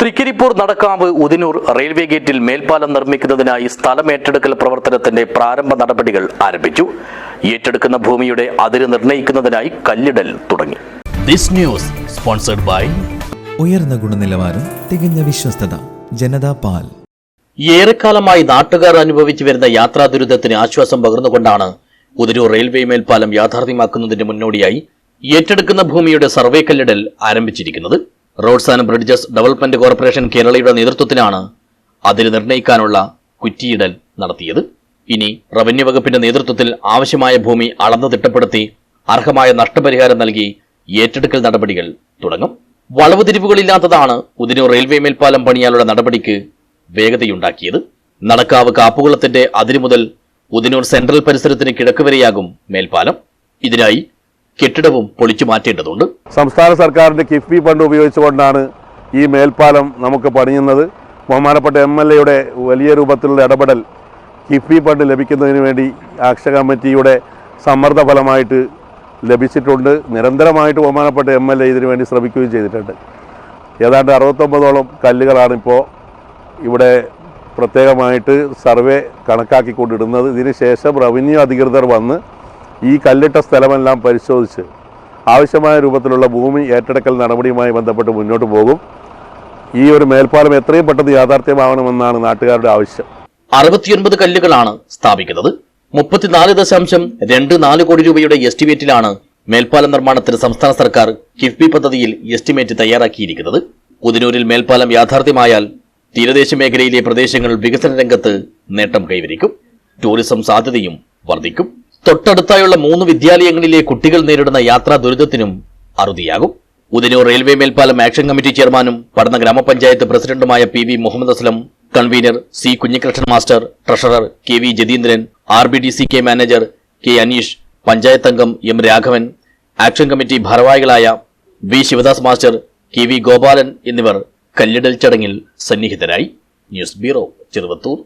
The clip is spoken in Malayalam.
തൃക്കരിപ്പൂർ നടക്കാവ് ഉദിനൂർ റെയിൽവേ ഗേറ്റിൽ മേൽപ്പാലം നിർമ്മിക്കുന്നതിനായി സ്ഥലം ഏറ്റെടുക്കൽ പ്രവർത്തനത്തിന്റെ പ്രാരംഭ നടപടികൾ ആരംഭിച്ചു. ഏറ്റെടുക്കുന്ന ഭൂമിയുടെ അതിര് നിർണയിക്കുന്നതിനായി കല്ലിടൽ തുടങ്ങി. ദിസ് ന്യൂസ് സ്പോൺസർഡ് ബൈ ഉയർന്ന ഗുണനിലവാരം തികഞ്ഞ വിശ്വസ്തത ജനതാ പാൽ. ഏറെക്കാലമായി നാട്ടുകാർ അനുഭവിച്ചു വരുന്ന യാത്രാ ദുരിതത്തിന് ആശ്വാസം പകർന്നുകൊണ്ടാണ് ഉദിനൂർ റെയിൽവേ മേൽപ്പാലം യാഥാർത്ഥ്യമാക്കുന്നതിന്റെ മുന്നോടിയായി ഏറ്റെടുക്കുന്ന ഭൂമിയുടെ സർവേ കല്ലിടൽ ആരംഭിച്ചിരിക്കുന്നത്. Roads and bridges development corporation കേരളയുടെ നേതൃത്വത്തിലാണ് അതിൽ നിർണയിക്കാനുള്ള കുറ്റിയിടൽ നടത്തിയത്. ഇനി റവന്യൂ വകുപ്പിന്റെ നേതൃത്വത്തിൽ ആവശ്യമായ ഭൂമി അളന്നു തിട്ടപ്പെടുത്തി അർഹമായ നഷ്ടപരിഹാരം നൽകി ഏറ്റെടുക്കൽ നടപടികൾ തുടങ്ങും. വളവ് തിരിവുകളില്ലാത്തതാണ് ഉദിനൂർ റെയിൽവേ മേൽപ്പാലം പണിയാനുള്ള നടപടിക്ക് വേഗതയുണ്ടാക്കിയത്. നടക്കാവ് കാപ്പുകുളത്തിന്റെ അതിരു മുതൽ ഉദിനൂർ സെൻട്രൽ പരിസരത്തിന് കിഴക്ക് വരെയാകും മേൽപ്പാലം. ഇതിനായി കെട്ടിടവും പൊളിച്ചു മാറ്റേണ്ടതുണ്ട്. സംസ്ഥാന സർക്കാരിന്റെ കിഫ്ബി ഫണ്ട് ഉപയോഗിച്ചുകൊണ്ടാണ് ഈ മേൽപ്പാലം നമുക്ക് പണിയുന്നത്. ബഹുമാനപ്പെട്ട എം എൽ എയുടെ വലിയ രൂപത്തിലുള്ള ഇടപെടൽ കിഫ്ബി ഫണ്ട് ലഭിക്കുന്നതിന് വേണ്ടി ആക്ഷ കമ്മിറ്റിയുടെ സമ്മർദ്ദ ഫലമായിട്ട് ലഭിച്ചിട്ടുണ്ട്. നിരന്തരമായിട്ട് ബഹുമാനപ്പെട്ട എം എൽ എ ഇതിനു വേണ്ടി ശ്രമിക്കുകയും ചെയ്തിട്ടുണ്ട്. ഏതാണ്ട് അറുപത്തൊമ്പതോളം കല്ലുകളാണിപ്പോൾ ഇവിടെ പ്രത്യേകമായിട്ട് സർവേ കണക്കാക്കിക്കൊണ്ടിടുന്നത്. ഇതിന് ശേഷം റവന്യൂ അധികൃതർ വന്ന് ഈ കല്ലിട്ട സ്ഥലമെല്ലാം പരിശോധിച്ച് ആവശ്യമായ രൂപത്തിലുള്ള ഭൂമി ഏറ്റെടുക്കൽ നടപടിയുമായി ബന്ധപ്പെട്ട് മുന്നോട്ട് പോകും. ഈ ഒരു മേൽപ്പാലം എത്രയും പെട്ടെന്ന് യാഥാർത്ഥ്യമാവണമെന്നാണ് നാട്ടുകാരുടെ ആവശ്യം. അറുപത്തിയൊൻപത് കല്ലുകളാണ് സ്ഥാപിക്കുന്നത്. മുപ്പത്തിനാല് ദശാംശം രണ്ട് നാല് കോടി രൂപയുടെ എസ്റ്റിമേറ്റിലാണ് മേൽപ്പാലം നിർമ്മാണത്തിന് സംസ്ഥാന സർക്കാർ കിഫ്ബി പദ്ധതിയിൽ എസ്റ്റിമേറ്റ് തയ്യാറാക്കിയിരിക്കുന്നത്. ഉദിനൂരിൽ മേൽപ്പാലം യാഥാർത്ഥ്യമായാൽ തീരദേശ മേഖലയിലെ പ്രദേശങ്ങൾ വികസന രംഗത്ത് നേട്ടം കൈവരിക്കും. ടൂറിസം സാധ്യതയും വർദ്ധിക്കും. തൊട്ടടുത്തായുള്ള മൂന്ന് വിദ്യാലയങ്ങളിലെ കുട്ടികൾ നേരിടുന്ന യാത്രാ ദുരിതത്തിനും അറുതിയാകും. ഉദിനൂർ റെയിൽവേ മേൽപ്പാലം ആക്ഷൻ കമ്മിറ്റി ചെയർമാനും പടന്ന ഗ്രാമപഞ്ചായത്ത് പ്രസിഡന്റുമായ P V Muhammad Aslam convener C Kunhikrishnan master treasurer K V Jatheendran R B D C K manager K Aneesh panchayat അംഗം എം രാഘവൻ ആക്ഷൻ കമ്മിറ്റി ഭാരവാഹികളായ V Sivadas master K V Gopalan എന്നിവർ കല്ലിടൽ ചടങ്ങിൽ സന്നിഹിതരായി. News bureau Cheruvathur.